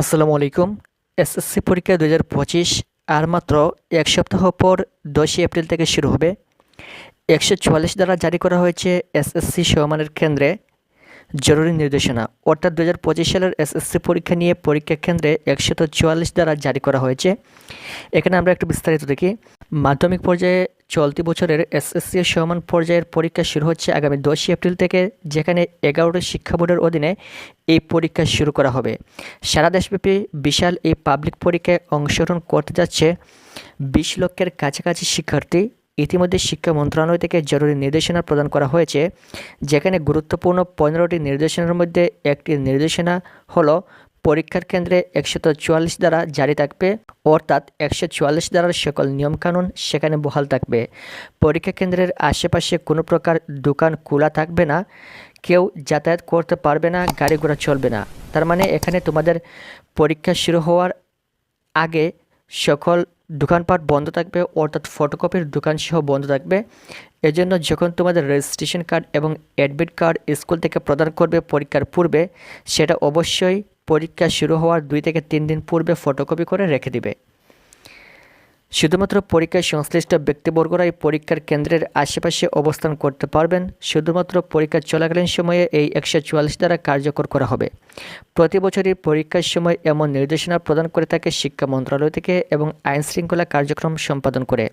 আসসালামু আলাইকুম। এসএসসি পরীক্ষা দু হাজার পঁচিশ আর মাত্র এক সপ্তাহ পর দশই এপ্রিল থেকে শুরু হবে। একশো চুয়াল্লিশ দ্বারা জারি করা হয়েছে এসএসসি সমানের কেন্দ্রে। জরুরি নির্দেশনা। অর্থাৎ দু হাজার পঁচিশ সালের এসএসসি পরীক্ষা নিয়ে পরীক্ষা কেন্দ্রে একশত চুয়াল্লিশ দ্বারা জারি করা হয়েছে। এখানে আমরা একটু বিস্তারিত দেখি। মাধ্যমিক পর্যায়ে চলতি বছরের এসএসসি সমান পর্যায়ের পরীক্ষা শুরু হচ্ছে আগামী দশই এপ্রিল থেকে, যেখানে এগারোটি শিক্ষা বোর্ডের অধীনে এই পরীক্ষা শুরু করা হবে। সারা দেশব্যাপী বিশাল এই পাবলিক পরীক্ষায় অংশগ্রহণ করতে যাচ্ছে বিশ লক্ষের কাছাকাছি শিক্ষার্থী। ইতিমধ্যে শিক্ষা মন্ত্রণালয় থেকে জরুরি নির্দেশনা প্রদান করা হয়েছে, যেখানে গুরুত্বপূর্ণ পনেরোটি নির্দেশনার মধ্যে একটি নির্দেশনা হলো পরীক্ষার কেন্দ্রে একশত চুয়াল্লিশ দ্বারা জারি থাকবে, অর্থাৎ একশো চুয়াল্লিশ দ্বারার সকল নিয়মকানুন সেখানে বহাল থাকবে। পরীক্ষা কেন্দ্রের আশেপাশে কোনো প্রকার দোকান খোলা থাকবে না, কেউ যাতায়াত করতে পারবে না, গাড়ি ঘোড়া চলবে না। তার মানে এখানে তোমাদের পরীক্ষা শুরু হওয়ার আগে সকল দোকানপাট বন্ধ থাকবে, অর্থাৎ ফটোকপির দোকান সহ বন্ধ থাকবে। এজন্য যখন তোমাদের রেজিস্ট্রেশন কার্ড এবং অ্যাডমিট কার্ড স্কুল থেকে প্রদান করবে পরীক্ষার পূর্বে, সেটা অবশ্যই পরীক্ষা শুরু হওয়ার দুই থেকে তিন দিন পূর্বে ফটোকপি করে রেখে দিবে। শুধুমাত্র পরীক্ষায় সংশ্লিষ্ট ব্যক্তিবর্গরাই পরীক্ষার কেন্দ্রের আশেপাশে অবস্থান করতে পারবেন, শুধুমাত্র পরীক্ষা চলাকালীন সময়ে এই একশো চুয়াল্লিশ দ্বারা কার্যকর করা হবে। প্রতি বছরই পরীক্ষার সময় এমন নির্দেশনা প্রদান করে থাকে শিক্ষা মন্ত্রণালয় থেকে এবং আইন শৃঙ্খলা কার্যক্রম সম্পাদন করে।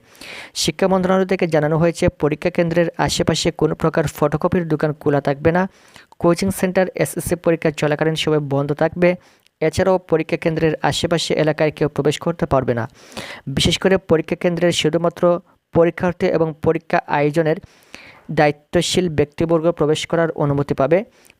শিক্ষা মন্ত্রণালয় থেকে জানানো হয়েছে, পরীক্ষা কেন্দ্রের আশেপাশে কোনো প্রকার ফটোকপির দোকান খোলা থাকবে না, কোচিং সেন্টার, এসএসসি পরীক্ষা চলাকালীন সময় বন্ধ থাকবে এছাড়াও পরীক্ষা কেন্দ্রের আশেপাশে এলাকায় কেউ প্রবেশ করতে পারবে না। বিশেষ করে পরীক্ষা কেন্দ্রের শুধুমাত্র পরীক্ষার্থী এবং পরীক্ষা আয়োজনের দায়িত্বশীল ব্যক্তিবর্গ প্রবেশ করার অনুমতি পাবে।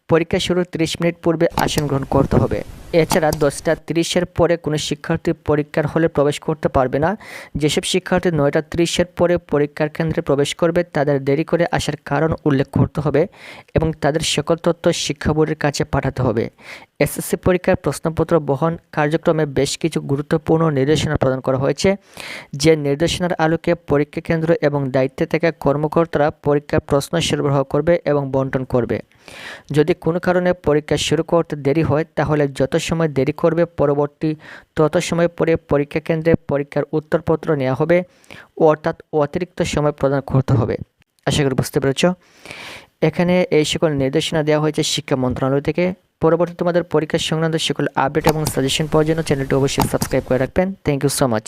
পরীক্ষা শুরুর 30 মিনিট পূর্বে আসন গ্রহণ করতে হবে। এছাড়া দশটা তিরিশের পরে কোনো শিক্ষার্থী পরীক্ষার হলে প্রবেশ করতে পারবে না। যেসব শিক্ষার্থী নয়টা তিরিশের পরে পরীক্ষার কেন্দ্রে প্রবেশ করবে, তাদের দেরি করে আসার কারণ উল্লেখ করতে হবে এবং তাদের সকল তথ্য শিক্ষা বোর্ডের কাছে পাঠাতে হবে। এসএসসি পরীক্ষার প্রশ্নপত্র বহন কার্যক্রমে বেশ কিছু গুরুত্বপূর্ণ নির্দেশনা প্রদান করা হয়েছে। যে নির্দেশনার আলোকে পরীক্ষা কেন্দ্র এবং দায়িত্বে থাকা কর্মকর্তারা পরীক্ষার প্রশ্ন সরবরাহ করবে এবং বন্টন করবে। যদি কোনো কারণে পরীক্ষা শুরু করতে দেরি হয়, তাহলে যত সময় দেরি করবে, পরবর্তী তত সময় পরে পরীক্ষা কেন্দ্রে পরীক্ষার উত্তরপত্র নেওয়া হবে অর্থাৎ অতিরিক্ত সময় প্রদান করতে হবে। আশা করি বুঝতে পেরেছ। এখানে এই সকল নির্দেশনা দেওয়া হয়েছে শিক্ষা মন্ত্রণালয় থেকে। পরবর্তী তোমাদের পরীক্ষা সংক্রান্ত সকল আপডেট এবং সাজেশন পাওয়ার জন্য চ্যানেলটি অবশ্যই সাবস্ক্রাইব করে রাখবেন। Thank you so much